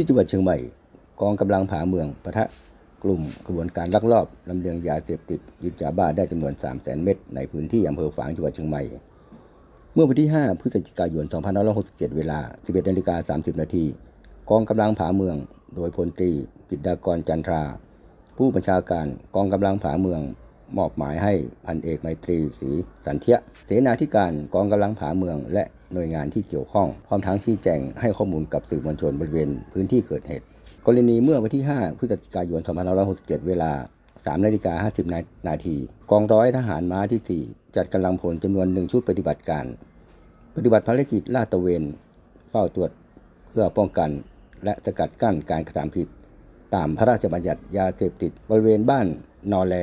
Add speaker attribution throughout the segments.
Speaker 1: ที่จังหวัดเชียงใหม่ กองกำลังผาเมืองปะทะกลุ่มขบวนการลักลอบลำเลียงยาเสพติดยึดยาบ้าได้จำนวน3 0 0 0 0 0 เม็ดในพื้นที่อำเภอฝางจังหวัดเชียงใหม่ เมื่อวันที่ 5 พฤศจิกายน 2567 เวลา 11นาฬิกา30 นาที กองกำลังผาเมือง โดยพลตรีกิตดากรจันทรา ผู้บัญชาการกองกำลังผาเมือง มอบหมายให้พันเอกไมตรีศรีสันเทียเสนาธิการกองกำลังผาเมือง และ หน่วยงานที่เกี่ยวข้อง พร้อมทั้งชี้แจงให้ข้อมูลกับสื่อมวลชนบริเวณพื้นที่เกิดเหตุ กรณีเมื่อวันที่ 5 พฤศจิกายน 2567 เวลา 3 นาฬิกา 50 นาที กองร้อยทหารม้าที่ 4 จัดกำลังพลจำนวนหนึ่งชุดปฏิบัติการ ปฏิบัติภารกิจลาดตระเวน เฝ้าตรวจเพื่อป้องกัน และสกัดกั้นการกระทำผิด ตามพระราชบัญญัติยาเสพติดบริเวณบ้านนอแล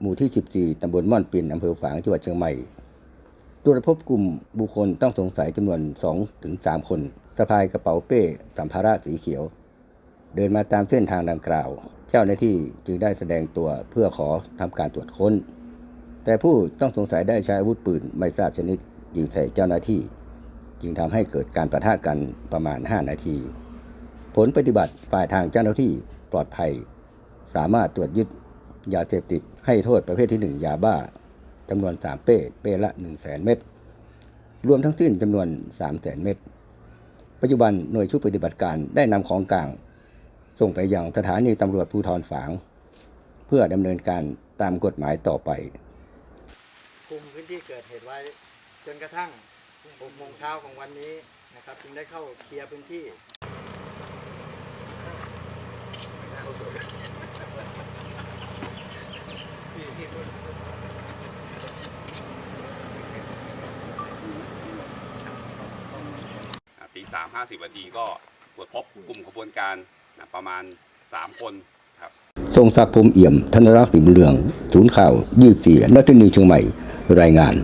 Speaker 1: หมู่ที่ 14 ตำบลม่อนปินอำเภอฝาง จังหวัดเชียงใหม่ ตรวจพบกลุ่มบุคคลต้องสงสัยจำนวน 2-3 คนสะพายกระเป๋าเป้ สัมภาระสีเขียว เดินมาตามเส้นทางดังกล่าว เจ้าหน้าที่จึงได้แสดงตัวเพื่อขอทำการตรวจค้น แต่ผู้ต้องสงสัยได้ใช้อาวุธปืนไม่ทราบชนิดยิงใส่เจ้าหน้าที่ จึงทำให้เกิดการประทะกันประมาณ 5 นาที ผลปฏิบัติฝ่ายทางเจ้าหน้าที่ปลอดภัย สามารถตรวจยึดยาเสพติดให้โทษประเภทที่ 1 ยาบ้า จำนวน 3 เป้ เป้ละ 1 0 0 0 0เม็ดรวมทั้งสิ้นจำนวน3 0 0 0 0 0เม็ดปัจจุบันหน่วยชุดปฏิบัติการได้นำของกลาง ส่งไปยังสถานีตำรวจภูธรฝาง เพื่อดำเนินการตามกฎหมายต่อไป
Speaker 2: คุมพื้นที่เกิดเหตุไว้จนกระทั่ง6โมงเช้าของวันนี้นะครับจึงได้เข้าเคลียร์พื้นที่
Speaker 3: 3 50นาทีก็ตรวจพบกลุ่มขบวนการนะประมาณ 3 คนครับ
Speaker 1: ทรงศักดิ์พรมเอี่ยม ธนรักษ์สีบุญเรือง ศูนย์ข่าว ยืดเสียนักทนิวเชียงใหม่ รายงาน